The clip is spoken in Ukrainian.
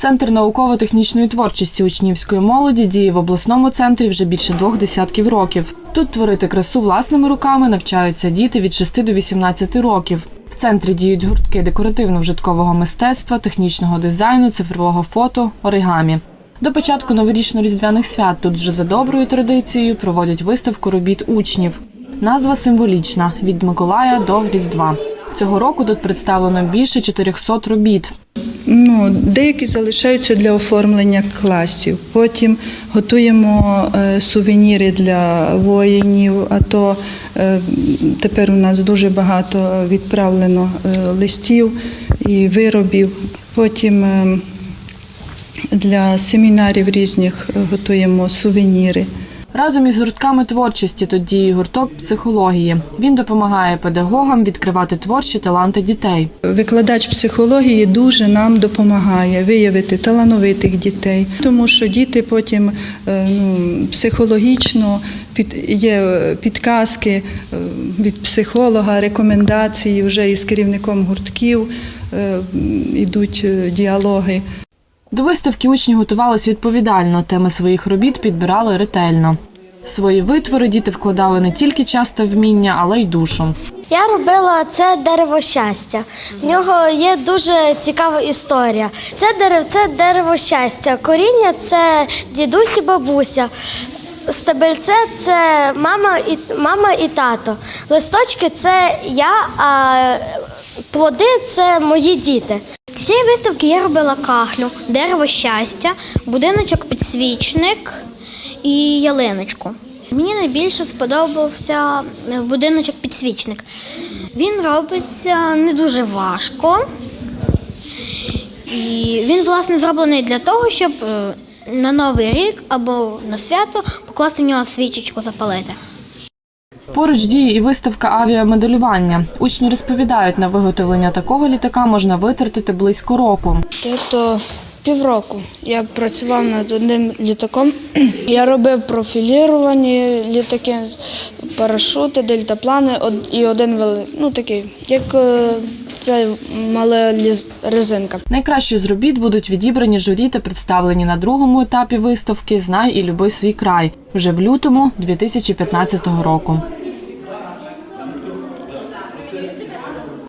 Центр науково-технічної творчості учнівської молоді діє в обласному центрі вже більше двох десятків років. Тут творити красу власними руками навчаються діти від 6 до 18 років. В центрі діють гуртки декоративно-вжиткового мистецтва, технічного дизайну, цифрового фото, оригамі. До початку новорічно-різдвяних свят тут вже за доброю традицією проводять виставку робіт учнів. Назва символічна від Миколая до Різдва. Цього року тут представлено більше 400 робіт. Ну, деякі залишаються для оформлення класів. Потім готуємо е, сувеніри для воїнів. А то е, тепер у нас дуже багато відправлено е, листів і виробів. Потім для семінарів різних готуємо сувеніри. Разом із гуртками творчості тут діє гурток психології. Він допомагає педагогам відкривати творчі таланти дітей. Викладач психології дуже нам допомагає виявити талановитих дітей, тому що діти потім е, ну, психологічно під, є підказки е, від психолога, рекомендації вже із керівником гуртків е, йдуть е, діалоги. До виставки учні готувались відповідально, теми своїх робіт підбирали ретельно. Свої витвори діти вкладали не тільки час та вміння, але й душу. Я робила це дерево щастя. В нього є дуже цікава історія. Це дерево, це дерево щастя. Коріння це дідусь і бабуся. Стебельце це мама і мама і тато. Листочки це я, а плоди це мої діти. Цієї виставки я робила кахлю, дерево щастя, будиночок підсвічник і ялиночку. Мені найбільше сподобався е, будиночок підсвічник. Він робиться не дуже важко. І він, власне, зроблений для того, щоб е, на Новий рік або на свято покласти в нього свічечку запалити. Поруч діє і виставка авіамоделювання. Учні розповідають, на виготовлення такого літака можна витратити близько року. Тобто півроку я працював над одним літаком. Я робив профіліровані літаки, парашути, дельтаплани і один великий, ну такий, як це мала резинка. Найкращі з робіт будуть відібрані журі та представлені на другому етапі виставки Знай і люби свій край вже в лютому 2015 року.